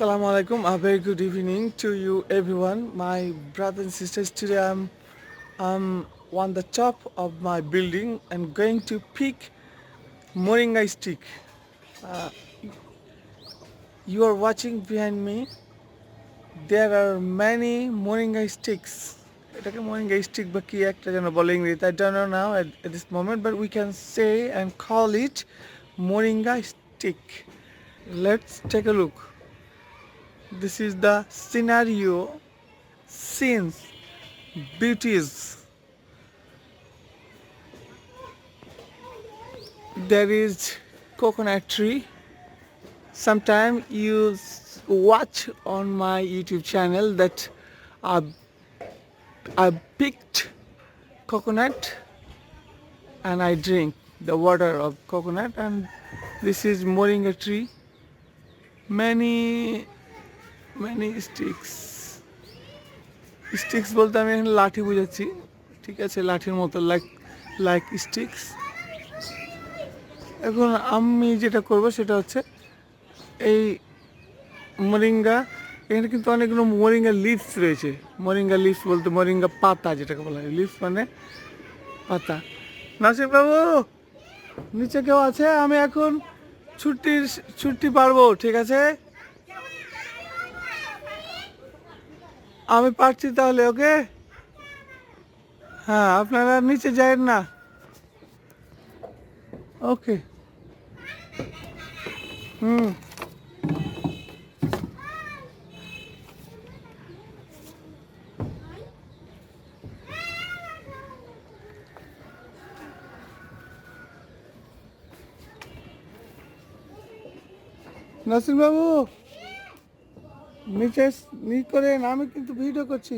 Assalamu alaikum. A very good evening to you, everyone. My brothers and sisters. Today I'm I'm on the top of my building and going to pick moringa stick. Uh, you are watching behind me. There are many moringa sticks. moringa stick I don't know now at, at this moment but we can say and call it moringa stick. Let's take a look. This is the scenario, scenes, beauties. There is coconut tree. Sometime you watch on my YouTube channel that I, I picked coconut and I drink the water of coconut and this is moringa tree. Many many sticks sticks বলতে আমি এখানে লাঠি বুঝাচ্ছি। ঠিক আছে, লাঠির মতো like like sticks এখন আমি যেটা করব সেটা হচ্ছে এই মরিঙ্গা এখানে কিন্তু অনেকগুলো মরিঙ্গা লিভস রয়েছে। মরিঙ্গা লিভস বলতে মরিঙ্গা পাতা যেটাকে বলা হয়। লিভস মানে পাতা। নাসির বাবু নিচে কেউ আছে? আমি এখন ছুটির, ছুটি পারব, ঠিক আছে? আমি পারছি তাহলে ওকে হ্যাঁ আপনারা নিচে যায়েন না ওকে হুম নাসির বাবু নিচে মি করে আমি কিন্তু ভিডিও করছি।